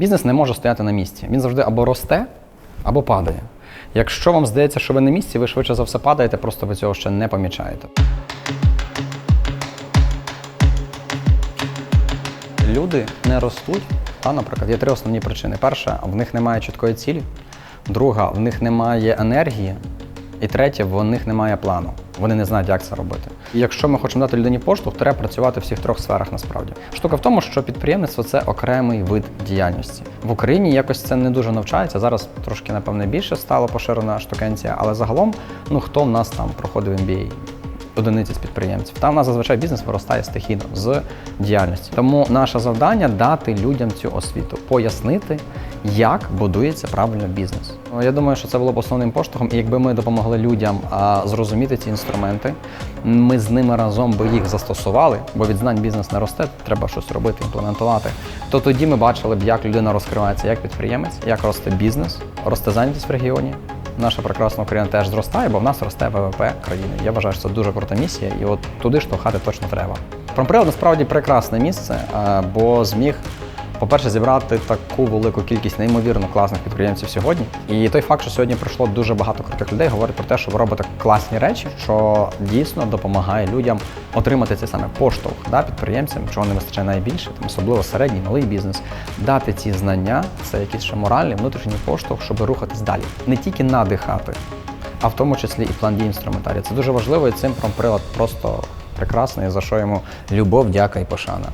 Бізнес не може стояти на місці. Він завжди або росте, або падає. Якщо вам здається, що ви на місці, ви швидше за все падаєте, просто ви цього ще не помічаєте. Люди не ростуть. Та, наприклад, є три основні причини. Перша, в них немає чіткої цілі. Друга, в них немає енергії. І третє, в них немає плану. Вони не знають, як це робити. І якщо ми хочемо дати людині поштовх, треба працювати в всіх трьох сферах насправді. Штука в тому, що підприємництво це окремий вид діяльності. В Україні якось це не дуже навчається. Зараз трошки, напевне, більше стало поширена штукенція, але загалом, ну хто в нас там проходив MBA? Одиниці з підприємців. Там у нас зазвичай бізнес виростає стихійно з діяльності. Тому наше завдання дати людям цю освіту, пояснити, як будується правильно бізнес. Ну, Я думаю, що це було б основним поштовхом. І якби ми допомогли людям зрозуміти ці інструменти, ми з ними разом би їх застосували, бо від знань бізнес не росте, треба щось робити, імплементувати. То тоді ми бачили б, як людина розкривається як підприємець, як росте бізнес, росте зайнятість в регіоні, наша прекрасна Україна теж зростає, бо в нас росте ВВП країни. Я вважаю, що це дуже крута місія, і от туди штовхати точно треба. Промприлад насправді прекрасне місце, е, бо зміг. По-перше, зібрати таку велику кількість неймовірно класних підприємців сьогодні. І той факт, що сьогодні прийшло дуже багато крутих людей, говорить про те, що ви робите класні речі, що дійсно допомагає людям отримати цей саме поштовх да, підприємцям, чого не вистачає найбільше, там особливо середній, малий бізнес, дати ці знання, це якийсь ще моральний, внутрішній поштовх, щоб рухатись далі. Не тільки надихати, а в тому числі і план дій інструментарій. Це дуже важливо, і цим промприлад просто прекрасний, за що йому любов, дяка і пошана.